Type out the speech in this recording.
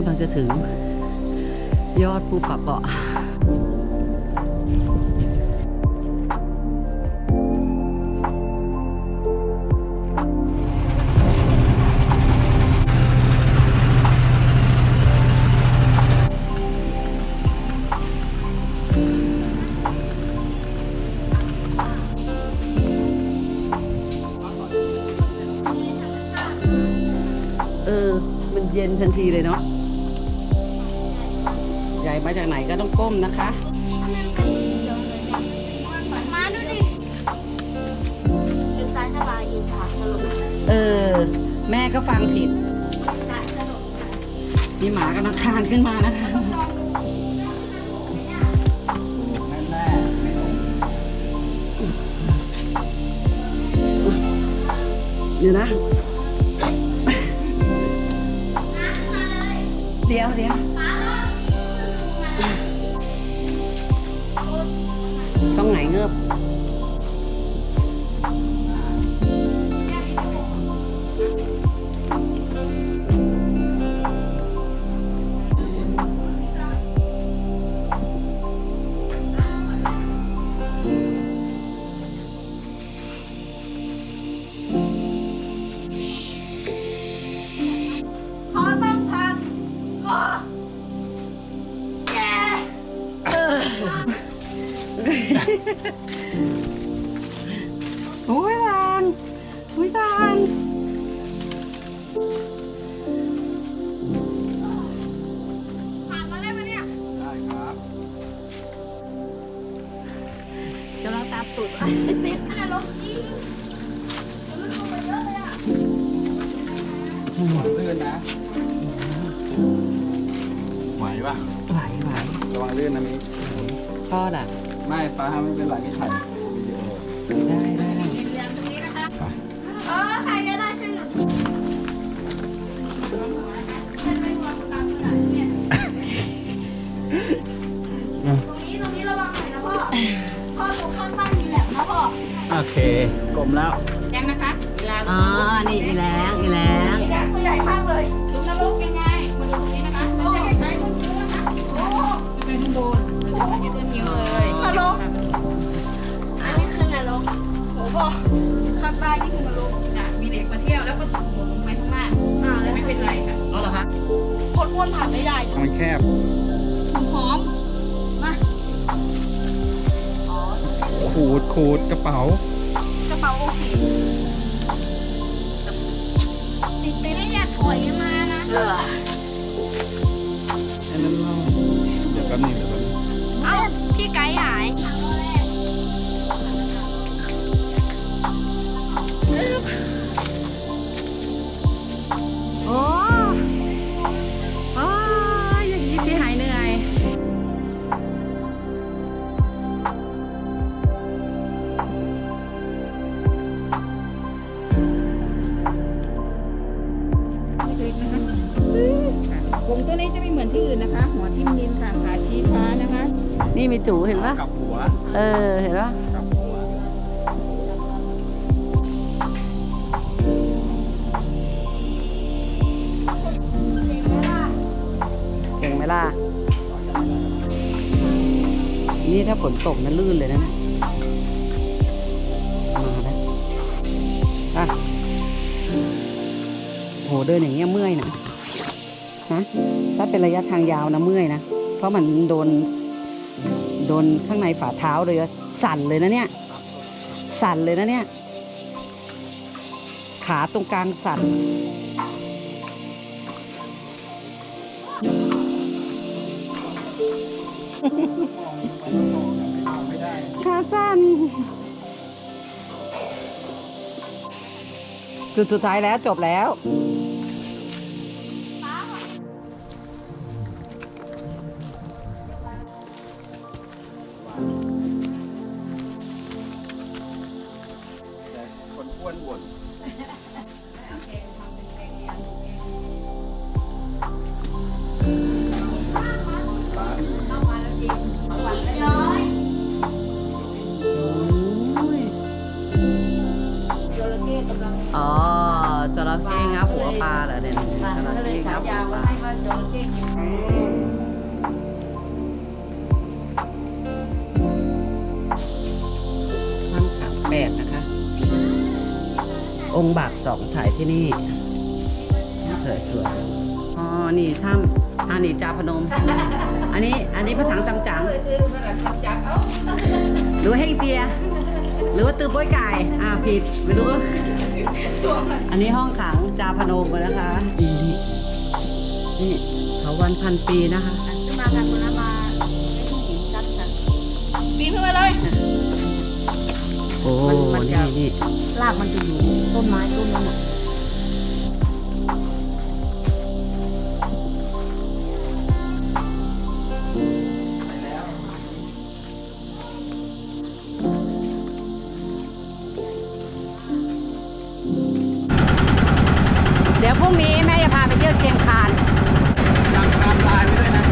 กำลังจะถึง ยอดภูปับเปาะเออ มันเย็นทันทีเลยเนาะ มาจากไหนก็ต้องก้มนะคะ มาดูดิยืนซ้ายสบายยืนขวาสลบเออ แม่ก็ฟังผิดซ้ายสลบนี่หมากำลังคลานขึ้นมานะคะแน่แน่ไม่ลงเดี๋ยวนะ เดี๋ยวเดี๋ยว ต้องไหนเงือบ อ้ยทานโอ้ยทานผ่านมาได้ไหมเนี่ยได้ครับกำลังตามตุดติดนรกจริงมันลงไปเยอะเลยอะลื่นนะ ไหวปะไหวไหวระวังลื่นนะมิพ่อล่ะ ไม่ป้าไม่เป็นไรไม่ถ่ายวิดีโอได้ได้ยืนยันตรงนี้นะคะไปเออใครก็ได้ช่วยหนูฉันไม่หัวตามขนาดนี้เนี่ยตรงนี้ตรงนี้ระวังหน่อยนะพ่อพ่อตรงข้างใต้มีแหลมนะพ่อโอเคกลมแล้วยังนะคะเวลาอ๋อนี่อีแรงอีแรงนี่นะตัวใหญ่มากเลยลุกนรกยังไงมาดูตรงนี้นะคะโอ้จะใช้ต้นนิ้วนะคะโอ้ไปข้างบน ข้างใต้นี่คือนรกค่ะมีเด็กมาเที่ยวแล้วก็ตกหัวลงไปข้างล่างอ่าแต่แล้วไม่เป็นไรค่ะเอาเหรอคะคนอ้วนผ่านไม่ได้มันแคบหอมมาขูดขูดกระเป๋ากระเป๋าโอเคติดไปได้อย่าถอยมานะอันนั้นเราเดี๋ยวแป๊บนึง เล็กๆนะคะค่ะวงตัวนี้จะไม่เหมือนที่อื่นนะคะ หัวทิ่มดินค่ะขาชี้ฟ้านะคะ นี่มีจูเห็นปะกลับหัว เออ เห็นปะกลับหัวเก่งไหมล่ะ นี่ถ้าฝนตกนะลื่นเลยนะเนี่ยมาแล้วอะโห เดินอย่างเงี้ยเมื่อยนะฮะถ้าเป็นระยะทางยาวนะเมื่อยนะ เพราะมันโดน โดนข้างในฝ่าเท้าเลยสั่นเลยนะเนี่ย สั่นเลยนะเนี่ย ขาตรงกลางสั่นขาสั้นจุดสุดท้ายแล้วจบแล้ว องค์บากสองถ่ายที่นี่เถิดสวยอ๋อ นี่ถ้ำอันนี้จาพนม อันนี้ อันนี้พระถังซัมจั๋งเคยซื้อมาจากซัมจักเอ้าหรือว่าเฮงเจีย หรือว่าตือโป้ยไก่ อ่าผิด ไม่รู้ อันนี้ห้องขังจาพนมนะคะ นี่นี่นี่เขาวันพันปีนะคะขึ้นมากันคนละมาไม่ต้องหินกันกันปีนขึ้นมาเลย โอ้มันมันจะ้นไม้ต้นนั้นอะเดี๋ยวพรุ่งนี้แม่จะพาไปเที่ยวเชียงคานจำคามตายไว้ด้วยนะ